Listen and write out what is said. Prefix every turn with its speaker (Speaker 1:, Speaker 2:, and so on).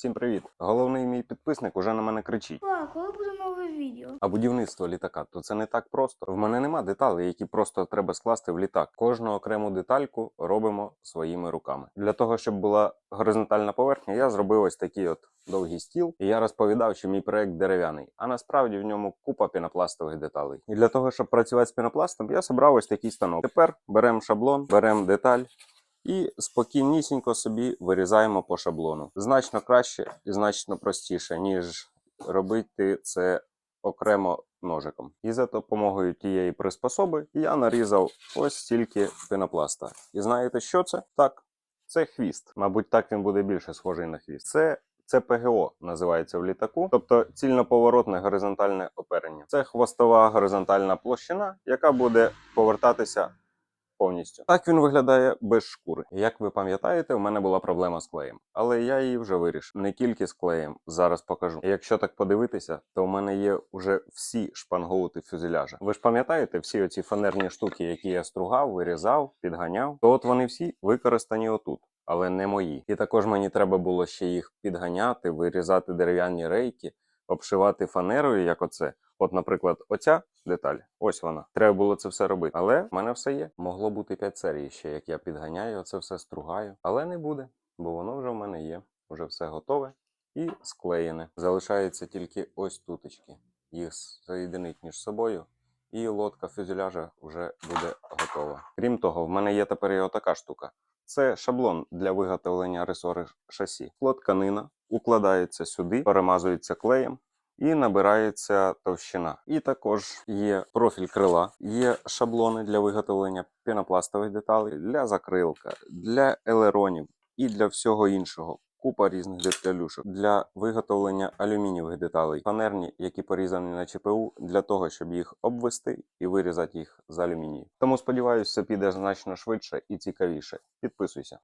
Speaker 1: Всім привіт! Головний мій підписник уже на мене кричить.
Speaker 2: А, коли буде нове відео?
Speaker 1: А будівництво літака то це не так просто. В мене нема деталей, які просто треба скласти в літак. Кожну окрему детальку робимо своїми руками. Для того, щоб була горизонтальна поверхня, я зробив ось такий от довгий стіл. І я розповідав, що мій проект дерев'яний, а насправді в ньому купа пінопластових деталей. І для того, щоб працювати з пінопластом, я зібрав ось такий станок. Тепер беремо шаблон, беремо деталь. І спокійнісінько собі вирізаємо по шаблону. Значно краще і значно простіше, ніж робити це окремо ножиком. І за допомогою тієї приспособи я нарізав ось стільки пенопласта. І знаєте, що це? Так, це хвіст. Мабуть, так він буде більше схожий на хвіст. Це це ПГО називається в літаку, тобто цільноповоротне горизонтальне оперення. Це хвостова горизонтальна площина, яка буде повертатися повністю. Так він виглядає без шкури. Як ви пам'ятаєте, у мене була проблема з клеєм, але я її вже вирішив. Не тільки з клеєм, зараз покажу. Якщо так подивитися, то у мене є вже всі шпангоути фюзеляжа. Ви ж пам'ятаєте всі оці фанерні штуки, які я стругав, вирізав, підганяв, то от вони всі використані отут. Але не мої. І також мені треба було ще їх підганяти, вирізати дерев'яні рейки, обшивати фанерою, як оце. От, наприклад, оця деталь, ось вона. Треба було це все робити. Але в мене все є. Могло бути 5 серій ще, як я підганяю, це все стругаю. Але не буде, бо воно вже в мене є. Вже все готове і склеєне. Залишається тільки ось туточки. Їх соєдинить між собою. І лодка фюзеляжа вже буде готова. Крім того, в мене є тепер і отака штука. Це шаблон для виготовлення ресори шасі. Тканина укладається сюди, перемазується клеєм і набирається товщина. І також є профіль крила, є шаблони для виготовлення пінопластових деталей, для закрилка, для елеронів і для всього іншого. Купа різних деталюшок для виготовлення алюмінієвих деталей, фанерні, які порізані на ЧПУ, для того, щоб їх обвести і вирізати їх з алюмінію. Тому сподіваюся, це піде значно швидше і цікавіше. Підписуйся.